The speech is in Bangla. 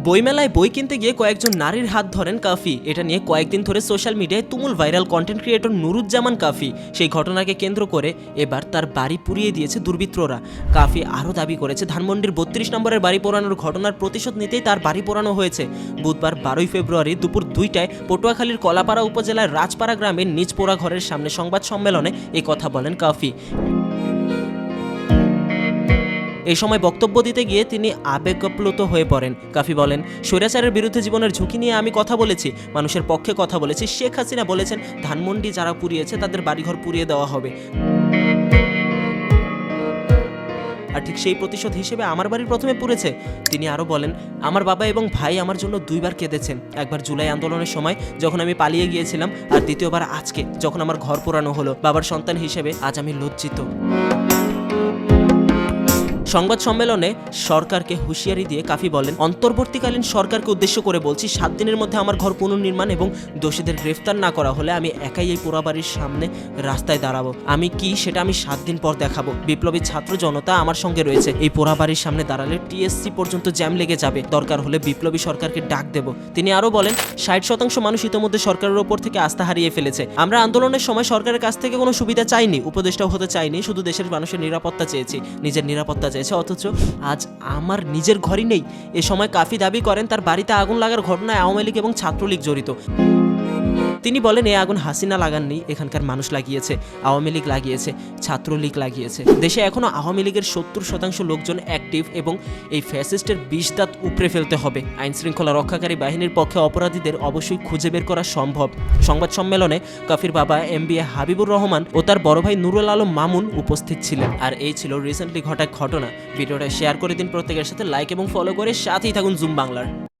বইমেলায় বই কিনতে গিয়ে কয়েকজন নারীর হাত ধরেন কাফি। এটা নিয়ে কয়েকদিন ধরে সোশ্যাল মিডিয়ায় তুমুল viral content creator Nuruzzaman Kafi. সেই ঘটনাকে কেন্দ্র করে এবার তার বাড়ি পুড়িয়ে দিয়েছে দুর্বৃত্তরা। কাফি আরও দাবি করেছে, ধানমন্ডির বত্রিশ নম্বরের বাড়ি পোড়ানোর ঘটনার প্রতিশোধ নিতেই তার বাড়ি পোড়ানো হয়েছে। বুধবার বারোই ফেব্রুয়ারি দুপুর দুইটায় পটুয়াখালীর কলাপাড়া উপজেলার রাজপাড়া গ্রামের নিজ পোড়া ঘরের সামনে সংবাদ সম্মেলনে কথা বলেন কাফি। এই সময় বক্তব্য দিতে গিয়ে তিনি আবেগপ্লুত হয়ে পড়েন। কাফি বলেন, স্বৈরাচারের বিরুদ্ধে জীবনের ঝুঁকি নিয়ে আমি কথা বলেছি। মানুষের পক্ষে কথা বলেছি। শেখ হাসিনা বলেছেন, ধানমন্ডি যারা পুড়িয়েছে তাদের বাড়িঘর পুড়িয়ে দেওয়া হবে। আর ঠিক সেই প্রতিশোধ হিসেবে আমার বাড়ির প্রথমে পুড়েছে। তিনি আরও বলেন, আমার বাবা এবং ভাই আমার জন্য দুইবার কেঁদেছেন। একবার জুলাই আন্দোলনের সময় যখন আমি পালিয়ে গিয়েছিলাম আর দ্বিতীয়বার আজকে, যখন আমার ঘর পোড়ানো হলো। বাবার সন্তান হিসেবে আজ আমি লজ্জিত। সংবাদ সম্মেলনে সরকারকে হুঁশিয়ারি দিয়ে কাফি বলেন, অন্তর্বর্তীকালীন সরকারকে উদ্দেশ্য করে বলছি, সাত দিনের মধ্যে আমার ঘর পুনর্নির্মাণ এবং দোষীদের গ্রেফতার না করা হলে আমি একাই এই পোড়াবাড়ির সামনে রাস্তায় দাঁড়াবো। আমি কি সেটা আমি সাত দিন পর দেখাবো? বিপ্লবী ছাত্র জনতা আমার সঙ্গে রয়েছে। এই পোড়াবাড়ির সামনে দাঁড়ালে টিএসসি পর্যন্ত জ্যাম লেগে যাবে। দরকার হলে বিপ্লবী সরকারকে ডাক দেব। তিনি আরও বলেন, ষাট শতাংশ মানুষ ইতোমধ্যে সরকারের ওপর থেকে আস্থা হারিয়ে ফেলেছে। আমরা আন্দোলনের সময় সরকারের কাছ থেকে কোনো সুবিধা চাইনি, উপদেষ্টাও হতে চাইনি, শুধু দেশের মানুষের নিরাপত্তা চেয়েছি, নিজের নিরাপত্তা চেয়েছে অথচ আজ আমার নিজের ঘরই নেই। এ সময় কাফি দাবি করেন, তার বাড়িতে আগুন লাগার ঘটনায় আওয়ামী লীগ এবং ছাত্রলীগ জড়িত। তিনি বলেন এই আগুন হাসিনা লাগাননি, এখানকার মানুষ লাগিয়েছে, আওয়ামী লীগ লাগিয়েছে, ছাত্রলীগ লাগিয়েছে। দেশে এখনও আওয়ামী লীগের সত্তর শতাংশ লোকজন অ্যাক্টিভ এবং এই ফ্যাসিস্টের বিষ দাঁত উপড়ে ফেলতে হবে। আইন শৃঙ্খলা রক্ষাকারী বাহিনীর পক্ষে অপরাধীদের অবশ্যই খুঁজে বের করা সম্ভব। সংবাদ সম্মেলনে কাফির বাবা M B A Habibur Rahman ও তার বড় ভাই নুরুল আলম মামুন উপস্থিত ছিলেন। আর এই ছিল রিসেন্টলি ঘটা ঘটনা। ভিডিওটা শেয়ার করে দিন প্রত্যেকের সাথে লাইক এবং ফলো করে সাথেই থাকুন জুম বাংলার।